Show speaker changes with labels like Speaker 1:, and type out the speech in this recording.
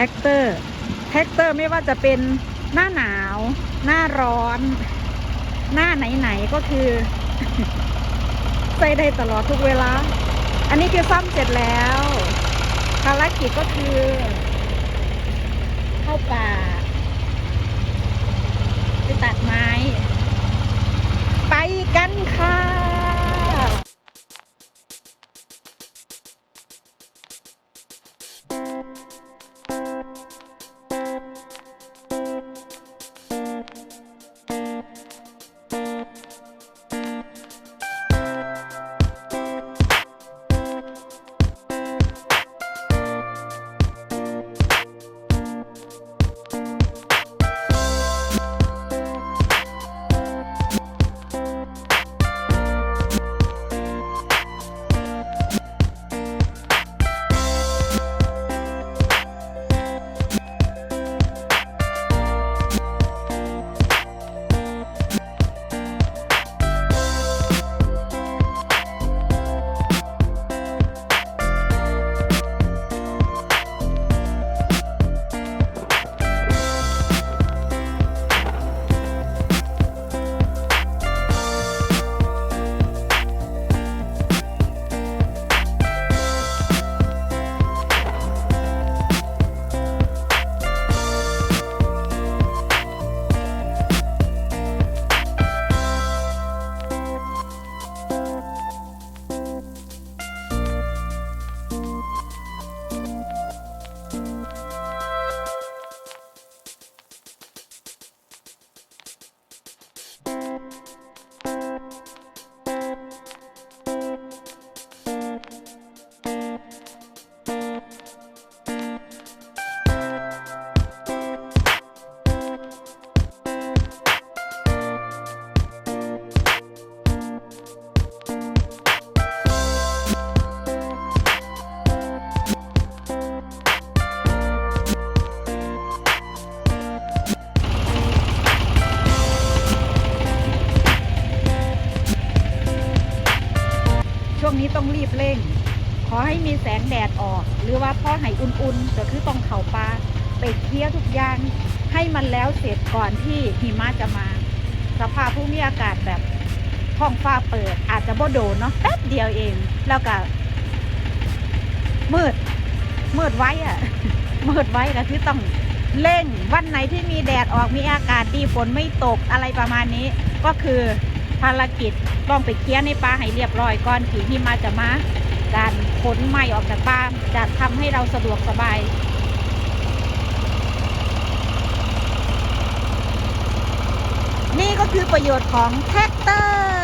Speaker 1: ท็กเตอร์แท็กเตอร์ไม่ว่าจะเป็นหน้าหนาว หน้าร้อน หน้าไหนๆก็คือใส่ได้ตลอดทุกเวลา อันนี้คือซ่อมเสร็จแล้วภารกิจก็คือ เข้าป่า ไปตัดไม้ ไปกันค่ะ วงนี้ต้องรีบเร่ง ขอให้มีแสงแดดออก หรือว่าพ่อให้อุ่นๆก็คือต้องเข่าปลาไปเคลียร์ทุกอย่าง ให้มันแล้วเสร็จก่อนที่หิมะจะมา สภาพภูมิอากาศแบบท้องฟ้าเปิด อาจจะบ่โดนเนาะแป๊บเดียวเอง แล้วก็มืดมืดไว้อะมืดไว้ก็คือต้องเร่งวันไหนที่มีแดดออกมีอากาศดีฝนไม่ตกอะไรประมาณนี้ ก็คือ ภารกิจต้องไปเคลียร์ในป่าให้เรียบร้อยก่อนที่มาจะมาการขนไม้ออกจากป่าจะทำให้เราสะดวกสบายนี่ก็คือประโยชน์ของแท็กเตอร์